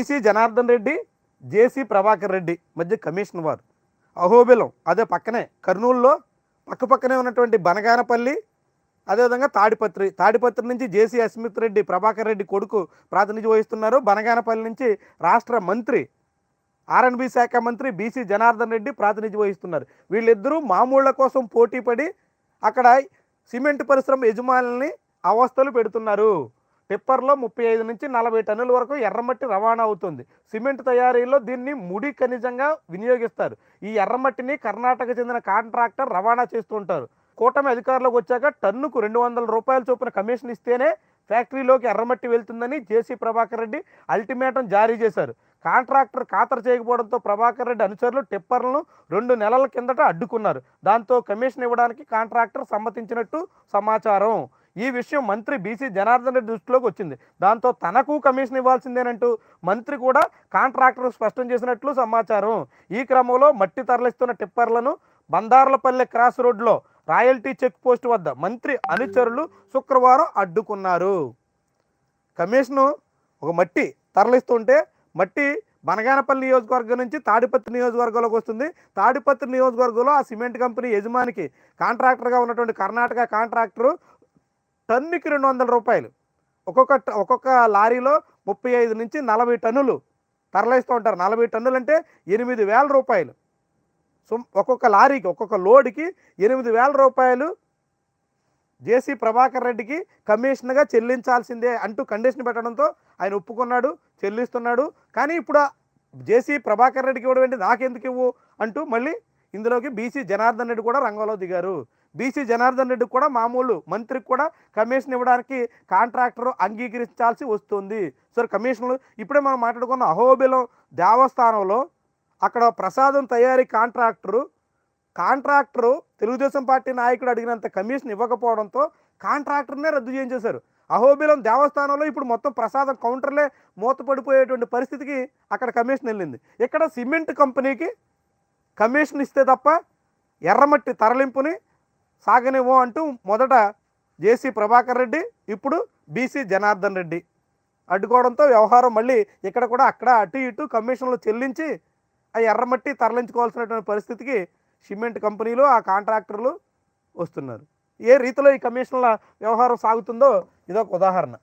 BC Janardhan Reddy JC Prabhakar Reddy మధ్య commission వారు. అహోబిలం అదే పక్కనే కర్నూలులో పక్క పక్కనే ఉన్నటువంటి బనగానపల్లి అదేవిధంగా తాడిపత్రి తాడిపత్రి నుంచి జేసీ అస్మిత్ రెడ్డి ప్రభాకర్ రెడ్డి కొడుకు ప్రాతినిధ్యం వహిస్తున్నారు. బనగానపల్లి నుంచి రాష్ట్ర మంత్రి ఆర్ఎన్బి శాఖ మంత్రి బీసీ జనార్దన్ రెడ్డి ప్రాతినిధ్యం వహిస్తున్నారు. వీళ్ళిద్దరూ మామూళ్ళ కోసం పోటీ పడి అక్కడ సిమెంట్ పరిశ్రమ యజమానుల్ని అవస్థలు పెడుతున్నారు. టిప్పర్లో ముప్పై ఐదు నుంచి నలభై టన్నుల వరకు ఎర్రమట్టి రవాణా అవుతుంది. సిమెంట్ తయారీలో దీన్ని ముడి ఖనిజంగా వినియోగిస్తారు. ఈ ఎర్రమట్టిని కర్ణాటక చెందిన కాంట్రాక్టర్ రవాణా చేస్తుంటారు కూటమి అధికారంలోకి వచ్చాక టన్నుకు రెండు వందల రూపాయల చొప్పున కమిషన్ ఇస్తేనే ఫ్యాక్టరీలోకి ఎర్రమట్టి వెళ్తుందని జేసీ ప్రభాకర్ రెడ్డి అల్టిమేటం జారీ చేశారు. కాంట్రాక్టర్ ఖాతరు చేయకపోవడంతో ప్రభాకర్ రెడ్డి అనుచరులు టిప్పర్లను రెండు నెలల కిందట అడ్డుకున్నారు. దాంతో కమిషన్ ఇవ్వడానికి కాంట్రాక్టర్ సమ్మతించినట్టు సమాచారం. ఈ విషయం మంత్రి బీసీ జనార్దన్ రెడ్డి దృష్టిలోకి వచ్చింది. దాంతో తనకు కమిషన్ ఇవ్వాల్సిందేనంటూ మంత్రి కూడా కాంట్రాక్టర్ స్పష్టం చేసినట్లు సమాచారం. ఈ క్రమంలో మట్టి తరలిస్తున్న టిప్పర్లను బందార్లపల్లె క్రాస్ రోడ్లో రాయల్టీ చెక్ పోస్ట్ వద్ద మంత్రి అనుచరులు శుక్రవారం అడ్డుకున్నారు. కమిషను ఒక మట్టి తరలిస్తుంటే మట్టి బనగానపల్లి నియోజకవర్గం నుంచి తాడిపత్రి నియోజకవర్గంలోకి వస్తుంది. తాడిపత్రి నియోజకవర్గంలో ఆ సిమెంట్ కంపెనీ యజమానికి కాంట్రాక్టర్గా ఉన్నటువంటి కర్ణాటక కాంట్రాక్టరు టన్నుకి రెండు వందల రూపాయలు. ఒక్కొక్క ట- ఒక్కొక్క లారీలో ముప్పై ఐదు నుంచి నలభై టన్నులు తరలిస్తూ ఉంటారు. నలభై టన్నులు అంటే ఎనిమిది వేల రూపాయలు. సో ఒక్కొక్క లారీకి ఒక్కొక్క లోడ్కి ఎనిమిది వేల రూపాయలు. జేసీ ప్రభాకర్ రెడ్డికి కమిషన్గా చెల్లించాల్సిందే అంటూ కండిషన్ పెట్టడంతో ఆయన ఒప్పుకున్నాడు చెల్లిస్తున్నాడు. కానీ ఇప్పుడు జేసీ ప్రభాకర్ రెడ్డికి ఇవ్వడం ఏంటి? నాకెందుకు ఇవ్వు? అంటూ మళ్ళీ ఇందులోకి బీసీ జనార్దన్ రెడ్డి కూడా రంగంలో దిగారు. బీసీ జనార్దన్ రెడ్డి కూడా మామూలు మంత్రికి కూడా కమిషన్ ఇవ్వడానికి కాంట్రాక్టర్ అంగీకరించాల్సి వస్తుంది. సార్ కమిషన్లు ఇప్పుడే మనం మాట్లాడుకున్న అహోబిలం దేవస్థానంలో అక్కడ ప్రసాదం తయారీ కాంట్రాక్టరు కాంట్రాక్టరు తెలుగుదేశం పార్టీ నాయకుడు అడిగినంత కమిషన్ ఇవ్వకపోవడంతో కాంట్రాక్టర్నే రద్దు చేయించేశారు. అహోబిలం దేవస్థానంలో ఇప్పుడు మొత్తం ప్రసాదం కౌంటర్లే మూతపడిపోయేటువంటి పరిస్థితికి అక్కడ కమిషన్ వెళ్ళింది. ఇక్కడ సిమెంట్ కంపెనీకి కమిషన్ ఇస్తే తప్ప ఎర్రమట్టి తరలింపుని సాగనివ్వం అంటూ మొదట జేసీ ప్రభాకర్ రెడ్డి ఇప్పుడు బీసీ జనార్దన్ రెడ్డి అడ్డుకోవడంతో వ్యవహారం మళ్ళీ ఇక్కడ కూడా అక్కడ అటు ఇటు కమిషన్లు చెల్లించి ఆ ఎర్రమట్టి తరలించుకోవాల్సినటువంటి పరిస్థితికి సిమెంట్ కంపెనీలు ఆ కాంట్రాక్టర్లు వస్తున్నారు. ఏ రీతిలో ఈ కమిషన్ల వ్యవహారం సాగుతుందో ఇదొక ఉదాహరణ.